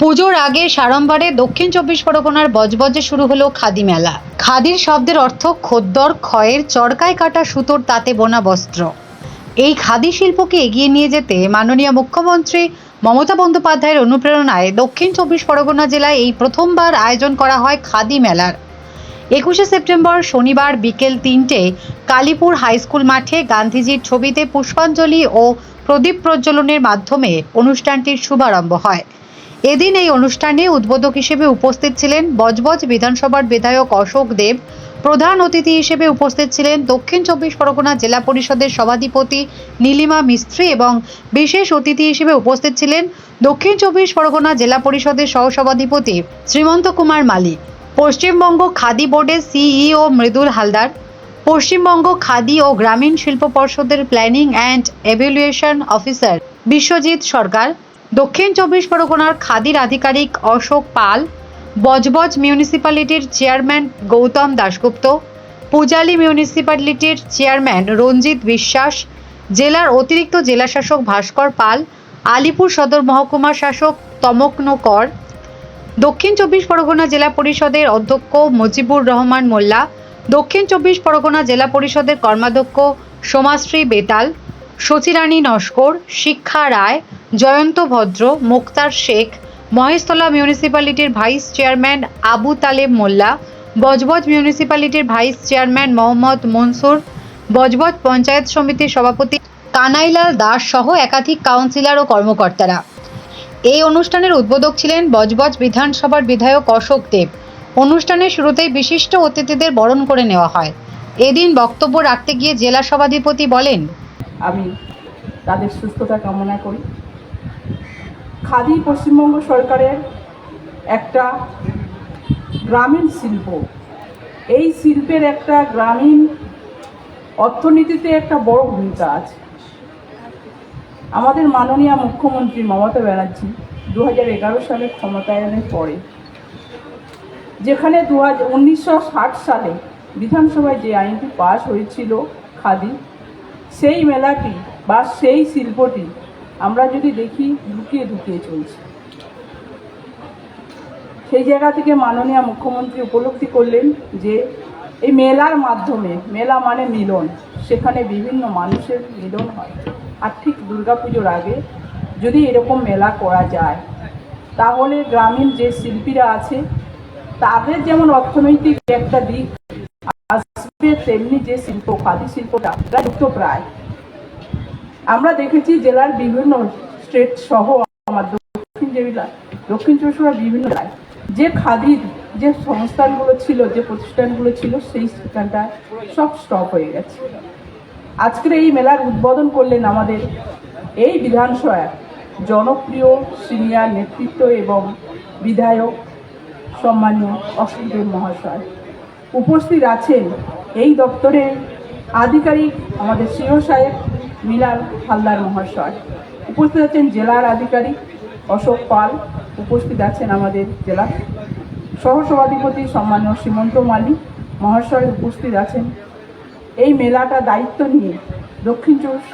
পুজোর আগে সাড়ম্বরে দক্ষিণ চব্বিশ পরগনার বজবজে শুরু হলো খাদি মেলা। খাদির শব্দের অর্থ খদ্দর ক্ষয়ের চরকায় কাটা সুতোর তাঁতে বোনা বস্ত্র। এই খাদি শিল্পকে এগিয়ে নিয়ে যেতে মাননীয় মুখ্যমন্ত্রী মমতা বন্দ্যোপাধ্যায়ের অনুপ্রেরণায় দক্ষিণ চব্বিশ পরগনা জেলায় এই প্রথমবার আয়োজন করা হয় খাদি মেলার। একুশে সেপ্টেম্বর শনিবার বিকেল তিনটে কালীপুর হাই স্কুল মাঠে গান্ধীজির ছবিতে পুষ্পাঞ্জলি ও প্রদীপ প্রজ্বলনের মাধ্যমে অনুষ্ঠানটির শুভারম্ভ হয়। এদিন এই অনুষ্ঠানে উদ্বোধক হিসেবে উপস্থিত ছিলেন বজবজ বিধানসভার বিধায়ক অশোক দেব, প্রধান অতিথি হিসেবে উপস্থিত ছিলেন দক্ষিণ চব্বিশ পরগনা জেলা পরিষদের সভাধিপতি নীলিমা মিস্ত্রি এবং বিশেষ অতিথি হিসেবে উপস্থিত ছিলেন দক্ষিণ চব্বিশ পরগনা জেলা পরিষদের সহসভাধিপতি শ্রীমন্ত কুমার মালি পশ্চিমবঙ্গ খাদি বোর্ডের সিইও মৃদুল হালদার, পশ্চিমবঙ্গ খাদি ও গ্রামীণ শিল্প পর্ষদের planning and evaluation officer Biswajit Sarkar দক্ষিণ চব্বিশ পরগনার খাদির আধিকারিক অশোক পাল, বজবজ মিউনিসিপ্যালিটির চেয়ারম্যান গৌতম দাশগুপ্ত, পূজালি মিউনিসিপ্যালিটির চেয়ারম্যান রঞ্জিত বিশ্বাস, জেলার অতিরিক্ত জেলাশাসক ভাস্কর পাল, আলিপুর সদর মহকুমা শাসক তমকন কর, দক্ষিণ চব্বিশ পরগনা জেলা পরিষদের অধ্যক্ষ মুজিবুর রহমান মোল্লা, দক্ষিণ চব্বিশ পরগনা জেলা পরিষদের কর্মাধ্যক্ষ সোমাশ্রী বেতাল সচিরানী নস্কর, শিক্ষা রায়, জয়ন্ত ভদ্র, মুক্তার শেখ, মহেশতলা মিউনিসিপ্যালিটির ভাইস চেয়ারম্যান আবু তালেব মোল্লা, বজবজ মিউনিসিপ্যালিটির ভাইস চেয়ারম্যান মোহাম্মদ মনসুর, বজবজ পঞ্চায়েত সমিতির সভাপতি কানাইলাল দাস সহ একাধিক কাউন্সিলর ও কর্মকর্তারা। এই অনুষ্ঠানের উদ্বোধক ছিলেন বজবজ বিধানসভার বিধায়ক অশোক দেব। অনুষ্ঠানের শুরুতেই বিশিষ্ট অতিথিদের বরণ করে নেওয়া হয়। এদিন বক্তব্য রাখতে গিয়ে জেলা সভাধিপতি বলেন আমি তাদের সুস্থতা কামনা করি। খাদি পশ্চিমবঙ্গ সরকারের একটা গ্রামীণ শিল্প। এই শিল্পের একটা গ্রামীণ অর্থনীতিতে একটা বড় ভূমিকা আছে। আমাদের মাননীয় মুখ্যমন্ত্রী মমতা ব্যানার্জি দু হাজার এগারো সালে ক্ষমতায়নের পরে, যেখানে দু উনিশশো সালে বিধানসভায় যে আইনটি পাশ হয়েছিল খাদি সেই মেলাটি বা সেই শিল্পটি আমরা যদি দেখি লুকিয়ে ঢুকিয়ে চলছে। সেই জায়গা থেকে মাননীয় মুখ্যমন্ত্রী উপলব্ধি করলেন যে, এই মেলার মাধ্যমে, মেলা মানে মিলন, সেখানে বিভিন্ন মানুষের মিলন হয়। আর ঠিক দুর্গাপুজোর আগে যদি এরকম মেলা করা যায়, তাহলে গ্রামীণ যে শিল্পীরা আছে, তাদের যেমন অর্থনৈতিক একটা দিক আসবে তেমনি যে শিল্প, খাদি শিল্পটা প্রায় লুপ্ত প্রায়। আমরা দেখেছি জেলার বিভিন্ন স্টেট সহ আমার দক্ষিণ জেলা দক্ষিণ চব্বিশ বিভিন্ন জেলায়। যে খাদির যে সংস্থানগুলো ছিল, যে প্রতিষ্ঠানগুলো ছিল, সেই সেখানটা সব স্টপ হয়ে গেছে। আজকের এই মেলার উদ্বোধন করলেন আমাদের এই বিধানসভার জনপ্রিয় সিনিয়র নেতৃত্ব এবং বিধায়ক সম্মানীয় অসুদেব মহাশয়। উপস্থিত আছেন এই দপ্তরের আধিকারিক আমাদের সিও সাহেব, মিলাল হালদার মহাশয়। উপস্থিত আছেন জেলার আধিকারিক অশোক পাল, উপস্থিত আছেন আমাদের জেলার সহসভাধিপতি সম্মানীয় সীমন্ত মালিক মহাশয় উপস্থিত আছেন। এই মেলাটা দায়িত্ব নিয়ে দক্ষিণ চব্বিশ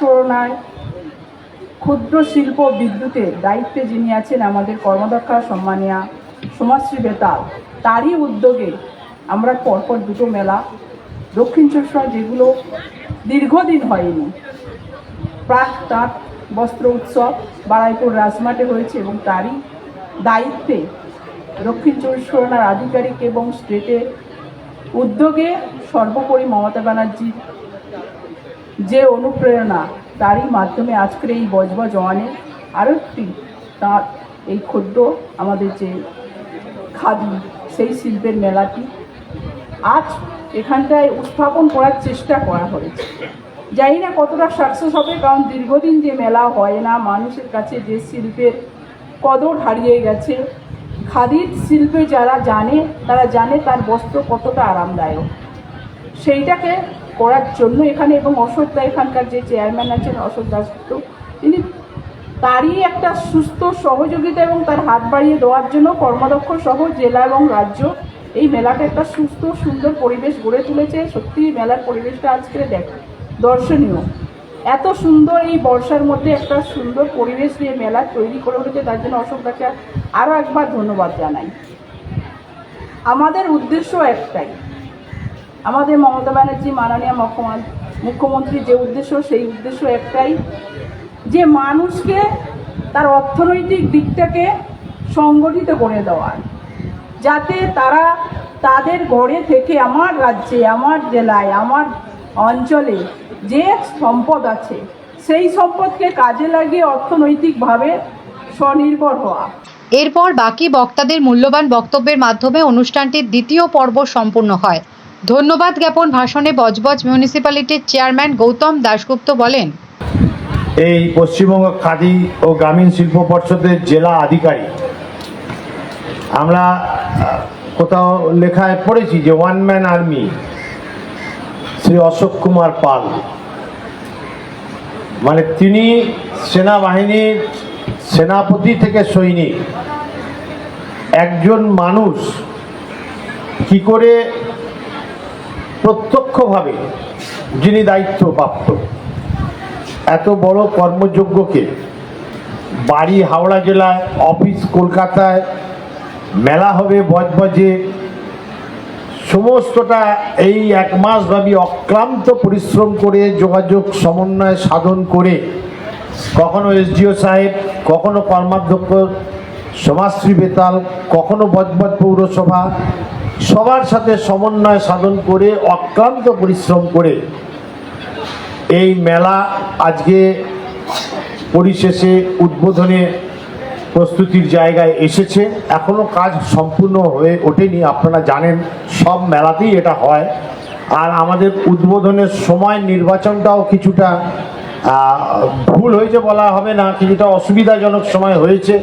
ক্ষুদ্র শিল্প বিদ্যুতের দায়িত্বে যিনি আছেন আমাদের কর্মদক্ষা সম্মানীয়া সমাজশ্রী বেতাল, তারই উদ্যোগে আমরা পরপর দুটো মেলা, দক্ষিণ চব্বিশ যেগুলো দীর্ঘদিন হয়নি। প্রাক তাঁত বস্ত্র উৎসব বারাইপুর রাজমাটে হয়েছে এবং তারই দায়িত্বে দক্ষিণ চব্বিশ পরগনার আধিকারিক এবং স্টেটের উদ্যোগে সর্বোপরি মমতা ব্যানার্জির যে অনুপ্রেরণা, তারই মাধ্যমে আজকের এই বজবজ ওয়ানে আরও একটি তাঁর এই ক্ষুদ্র আমাদের যে খাদি, সেই শিল্পের মেলাটি আজ এখানটায় উত্থাপন করার চেষ্টা করা হয়েছে। জানি না কতটা সাকসেস হবে, কারণ দীর্ঘদিন যে মেলা হয় না, মানুষের কাছে যে শিল্পের কদর হারিয়ে গেছে, খাদির শিল্পে যারা জানে, তারা জানে তার বস্ত্র কতটা আরামদায়ক। সেইটাকে করার জন্য এখানে এবং অশোক দা এখানকার যে চেয়ারম্যান আছেন, অশোক দাসগুপ্ত তিনি তারই একটা সুস্থ সহযোগিতা এবং তার হাত বাড়িয়ে দেওয়ার জন্য কর্মদক্ষ সহ জেলা এবং রাজ্য এই মেলাটা একটা সুস্থ, সুন্দর পরিবেশ গড়ে তুলেছে। সত্যি, মেলার পরিবেশটা আজকে দেখ, দর্শনীয়। এত সুন্দর এই বর্ষার মধ্যে একটা সুন্দর পরিবেশ নিয়ে মেলা তৈরি করে উঠেছে, তার জন্য অশোক দাকে আরও একবার ধন্যবাদ জানাই। আমাদের উদ্দেশ্য একটাই। আমাদের মমতা ব্যানার্জি, মাননীয় মুখ্যমন্ত্রী যে উদ্দেশ্য, সেই উদ্দেশ্য একটাই। যে মানুষকে তার অর্থনৈতিক দিকটাকে সংগঠিত করে দেওয়ার। যাতে তারা তাদের ঘরে থেকে আমার রাজ্যে আমার জেলায় আমার অঞ্চলে যে সম্পদ আছে সেই সম্পদকে কাজে লাগিয়ে অর্থনৈতিকভাবে স্বনির্ভর হওয়া। এরপর বাকি বক্তাদের মূল্যবান বক্তব্যের মাধ্যমে অনুষ্ঠানটির দ্বিতীয় পর্ব সম্পূর্ণ হয়। ধন্যবাদ জ্ঞাপন ভাষণে বজবজ মিউনিসিপ্যালিটির চেয়ারম্যান গৌতম দাশগুপ্ত বলেন এই পশ্চিমবঙ্গ খাদি ও গ্রামীণ শিল্প পর্ষদের জেলা আধিকারিক আমরা কোথাও লেখায় পড়েছি যে one man army Shri Ashok Kumar Pal. মানে তিনি সেনাবাহিনীর সেনাপতি থেকে সৈনিক। একজন মানুষ কি করে প্রত্যক্ষভাবে যিনি দায়িত্বপ্রাপ্ত, এত বড় কর্মযোগ্যকে বাড়ি হাওড়া জেলায়, অফিস কলকাতায় মেলা হবে বজবজে। সমস্তটা এই এক মাসব্যাপী অক্লান্ত পরিশ্রম করে, যোগাযোগ সমন্বয় সাধন করে, কখনো এসডিও সাহেব, কখনো কর্মাধ্যক্ষ, সমাজশ্রী বেতাল, কখনো বজবজ পৌরসভা, সবার সাথে সমন্বয় সাধন করে, অক্লান্ত পরিশ্রম করে এই মেলা আজকে পরিশেষে উদ্বোধনে প্রস্তুতির জায়গায় এসেছে। এখনও কাজ সম্পূর্ণ হয়ে ওঠেনি, আপনারা জানেন, সব মেলাতেই এটা হয়। আর আমাদের উদ্বোধনের সময় নির্বাচনটাও কিছুটা ভুল হয়েছে বলা হবে না, কিছুটা অসুবিধাজনক সময় হয়েছে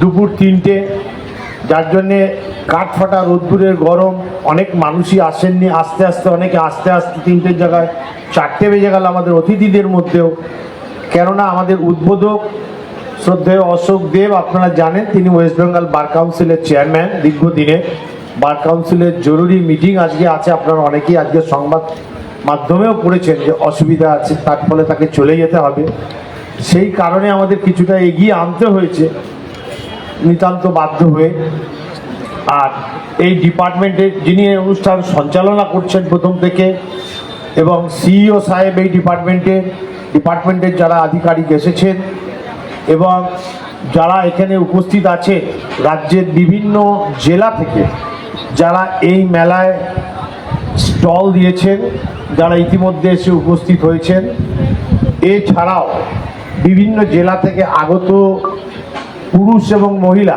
দুপুর তিনটে। যার জন্যে কাঠফাটা রোদ্দুরের গরম, অনেক মানুষই আসেননি, আস্তে আস্তে অনেকে আস্তে আস্তে তিনটের জায়গায়, চারটে বেজে গেল আমাদের অতিথিদের মধ্যেও। কেননা আমাদের উদ্বোধক শ্রদ্ধেয় অশোক দেব, আপনারা জানেন তিনি ওয়েস্ট বেঙ্গল বার কাউন্সিলের চেয়ারম্যান দীর্ঘদিনে। বার কাউন্সিলের জরুরি মিটিং আজকে আছে, আপনারা অনেকেই আজকে সংবাদ মাধ্যমেও পড়েছেন যে অসুবিধা আছে, তার ফলে তাকে চলে যেতে হবে। সেই কারণে আমাদের কিছুটা এগিয়ে আনতে হয়েছে, নিতান্ত বাধ্য হয়ে। আর এই ডিপার্টমেন্টের যিনি অনুষ্ঠান সঞ্চালনা করছেন প্রথম থেকে, এবং সিইও সাহেব এই ডিপার্টমেন্টের ডিপার্টমেন্টের যারা আধিকারিক এসেছেন এবং যারা এখানে উপস্থিত আছে, রাজ্যের বিভিন্ন জেলা থেকে যারা এই মেলায় স্টল দিয়েছেন, যারা ইতিমধ্যে এসে উপস্থিত হয়েছেন, এছাড়াও বিভিন্ন জেলা থেকে আগত পুরুষ এবং মহিলা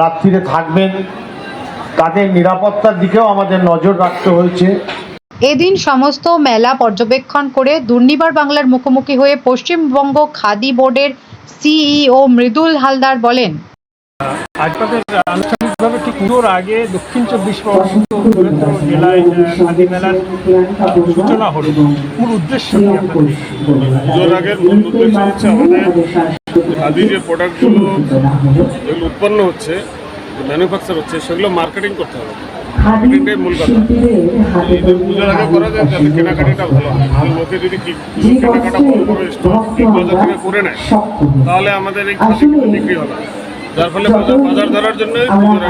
রাত্রিরে থাকবেন। তাদের নিরাপত্তার দিকেও আমাদের নজর রাখতে হয়েছে। এদিন সমস্ত মেলা পর্যবেক্ষণ করে দুর্নিবার বাংলার মুখোমুখি হয়ে পশ্চিমবঙ্গ খাদি বোর্ডের সিইও মৃদুল হালদার বলেন আজ আনুষ্ঠানিকভাবে ঠিক পুজোর আগে দক্ষিণ চব্বিশ পরগনা জেলায় খাদি মেলার সূচনা হলো। মূল উদ্দেশ্য পুজোর আগের মূল উদ্দেশ্য হচ্ছে আমাদের খাদি যে প্রোডাক্টগুলো উৎপন্ন হচ্ছে ম্যানুফ্যাকচার হচ্ছে সেগুলো মার্কেটিং করতে হবে। মার্কেটিংটাই মূল কথা। পুজোর আগে করা যায় তাহলে কেনাকাটিটা ভালো আর লোকে যদি কেনাকাটা বড় বড় স্টক থেকে করে নেয় তাহলে আমাদের এই বিক্রি হবে। যার ফলে বাজার ধরার জন্য আমরা মনে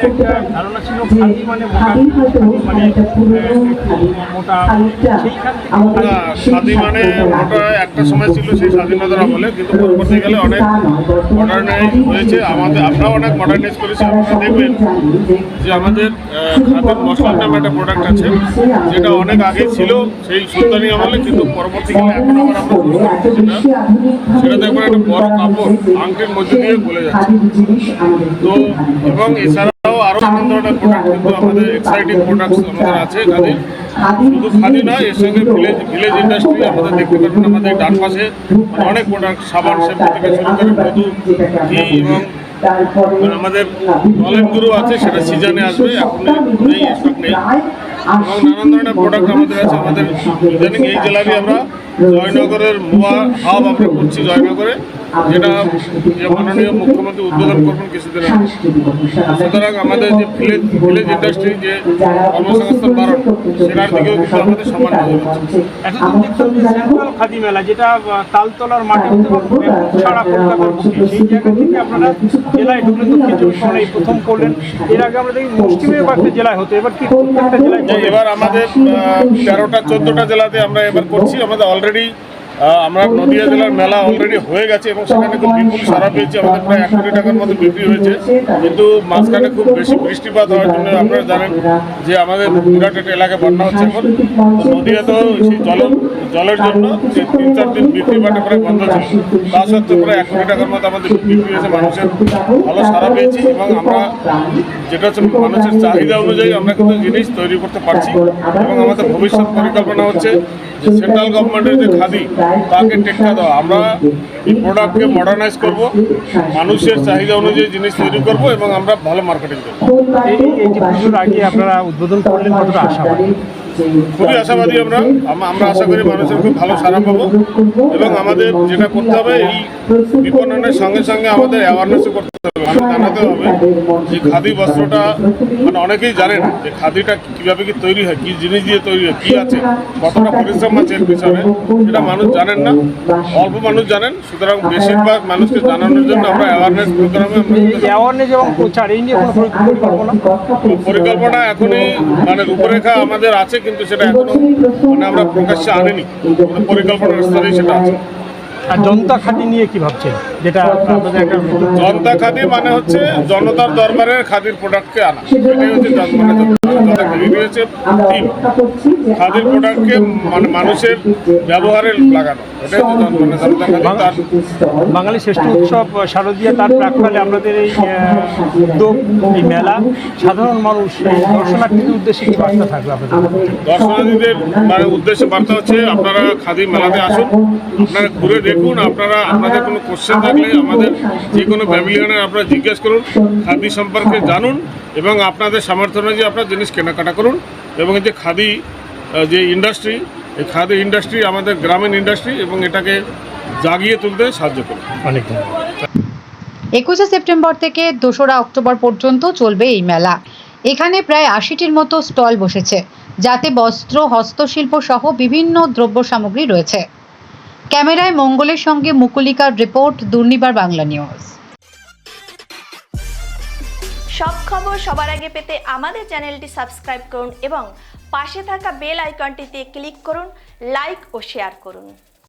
একটা ধারণা ছিল খাদি মানে মোটা খাদি মানে মোটা স্বাধীন মানে ওটা একটা সময় ছিল সেই স্বাধীনতার আমলে কিন্তু পরবর্তীকালে অনেক মডার্নাইজ হয়েছে আমাদের আমরাও অনেক মডার্নাইজ করেছি আপনারা দেখবেন যে আমাদের আহ, খাদের মশলার নামে একটা প্রোডাক্ট আছে যেটা অনেক আগে ছিল সেই সুলতানি আমলে কিন্তু পরবর্তীকালে এখন আবার আমরা সেটা দেখবেন একটা বড় কাপড় আংটির মধ্যে দিয়ে গলে যাচ্ছে। তো এবং এছাড়াও আরও নানান ধরনের প্রোডাক্ট কিন্তু আমাদের এক্সাইটিং প্রোডাক্টস আমাদের আছে খাদির শুধু খাদি নয় এর সঙ্গে ভিলেজ ভিলেজ ইন্ডাস্ট্রি আমাদের দেখতে পাবেন আমাদের ডান পাশে অনেক প্রোডাক্ট সাবান শ্যাম্পু থেকে শুরু করে মধু ঘি এবং আমাদের নলেন গুরু আছে সেটা সিজনে আসবে এখন নেই। স্টক নেই। এবং নানান ধরনের প্রোডাক্ট আমাদের আছে আমাদের ইদানিং এই জেলারই আমরা জয়নগরের মোয়া হাব আমরা করছি জয়নগরে যেটা মাননীয় মুখ্যমন্ত্রী উদ্বোধন করবেন কিছুদিন আগে। সুতরাং আমাদের যে ভিলেজ ভিলেজ ইন্ডাস্ট্রি যে কর্মসংস্থান বাড়ানো সেটার দিকেও কিন্তু আমাদের সমান খাদি মেলা যেটা তালতলার মাটিতে সারা কলকাতার সেই জায়গা থেকে আপনারা জেলায় ঢুকলেন দক্ষিণ চব্বিশ পরগনা প্রথম করলেন। এর আগে আমরা দেখি মুষ্টিমেয় কয়েকটা জেলায় হতো এবার কি প্রত্যেকটা জেলায় এবার আমাদের তেরোটা চোদ্দোটা জেলাতে আমরা এবার করছি। আমাদের অলরেডি আমরা নদীয়া জেলার মেলা অলরেডি হয়ে গেছে এবং সেখানে খুব বিপুল সারা পেয়েছে, আমাদের প্রায় এক কোটি টাকার মতো বিক্রি হয়েছে। কিন্তু মাঝখানে খুব বেশি বৃষ্টিপাত হওয়ার জন্য আপনারা জানেন যে আমাদের বিরাট একটা এলাকায় বন্যা হচ্ছে এখন। তো সেই জল জলের জন্য যে তিন চার দিন বিক্রি বাটা প্রায় বন্ধ ছিল। তা সত্ত্বেও প্রায় এক কোটি টাকার মতো আমাদের বিক্রি হয়েছে মানুষের। ভালো সারা পেয়েছি এবং আমরা যেটা হচ্ছে মানুষের চাহিদা অনুযায়ী আমরা কিন্তু জিনিস তৈরি করতে পারছি এবং আমাদের ভবিষ্যৎ পরিকল্পনা হচ্ছে যে সেন্ট্রাল গভর্নমেন্টের যে খাদি, তাকে টেক্কা দেওয়া। আমরা এই প্রোডাক্টকে মডার্নাইজ করব, মানুষের চাহিদা অনুযায়ী জিনিস তৈরি করব এবং আমরা ভালো মার্কেটিং করব। এই আগে আপনারা উদ্বোধন করলেন কতটা আশাবাদী? খুবই আশাবাদী আমরা। আমরা আশা করি মানুষের খুব ভালো সারা পাবো। এবং আমাদের যেটা করতে হবে এই বিপণনের সঙ্গে সঙ্গে আমাদের অ্যাওয়ারনেসও করতে হবে। জানাতে হবে যে খাদি বস্ত্রটা মানে অনেকেই জানেন যে খাদিটা কীভাবে কি তৈরি হয় কী জিনিস দিয়ে তৈরি হয় কী আছে কতটা পরিশ্রম আছে এর পিছনে সেটা মানুষ জানেন না। অল্প মানুষ জানেন সুতরাং বেশিরভাগ মানুষকে জানানোর জন্য আমরা অ্যাওয়ারনেস প্রোগ্রামে অ্যাওয়ারনেস এবং প্রচার এই নিয়ে কোনো পরিকল্পনা? পরিকল্পনা এখনই মানে রূপরেখা আমাদের আছে কিন্তু সেটা এখনও মানে আমরা প্রকাশ্যে আনিনি। আমাদের পরিকল্পনার স্তরে সেটা আছে। আর জনতা খাদি নিয়ে কি ভাবছেন? যেটা জনতা খাদি মানে হচ্ছে জনতার দরবারের খাদির প্রোডাক্টকে আনা। এটাই হচ্ছে জন- জনতা খাদি হচ্ছে খাদির প্রোডাক্টকে মানে মানুষের ব্যবহারে লাগানো। এটাই বাঙালি শ্রেষ্ঠ উৎসব শারদীয়া তার প্রাককালে আমাদের এই উদ্যোগ এই মেলা সাধারণ মানুষ দর্শনার্থীদের উদ্দেশ্যে কি বার্তা থাকবে আপনাদের? দর্শনার্থীদের মানে উদ্দেশ্যে বার্তা হচ্ছে আপনারা খাদি মেলাতে আসুন। আপনারা ঘুরে দেখুন। আপনারা আপনাদের কোনো কোশ্চেন থাকলে আমাদের যে কোনো প্যাভিলিয়নে আপনারা জিজ্ঞেস করুন খাদি সম্পর্কে জানুন এবং আপনাদের সামর্থ্য অনুযায়ী আপনার জিনিস কেনাকাটা করুন এবং এই যে খাদি যে ইন্ডাস্ট্রি এই খাদি ইন্ডাস্ট্রি আমাদের গ্রামীণ ইন্ডাস্ট্রি এবং এটাকে জাগিয়ে তুলতে সাহায্য করুন। অনেক ধন্যবাদ একুশে সেপ্টেম্বর থেকে দোসরা অক্টোবর পর্যন্ত চলবে এই মেলা। এখানে প্রায় আশিটির মতো স্টল বসেছে যাতে বস্ত্র হস্তশিল্প সহ বিভিন্ন দ্রব্য সামগ্রী রয়েছে। ক্যামেরায় মঙ্গলের সঙ্গে মুকুলিকার রিপোর্ট, দুর্নিবার বাংলা নিউজ। সব খবর সবার আগে পেতে আমাদের চ্যানেলটি সাবস্ক্রাইব করুন এবং পাশে থাকা বেল আইকনটিতে ক্লিক করুন, লাইক ও শেয়ার করুন।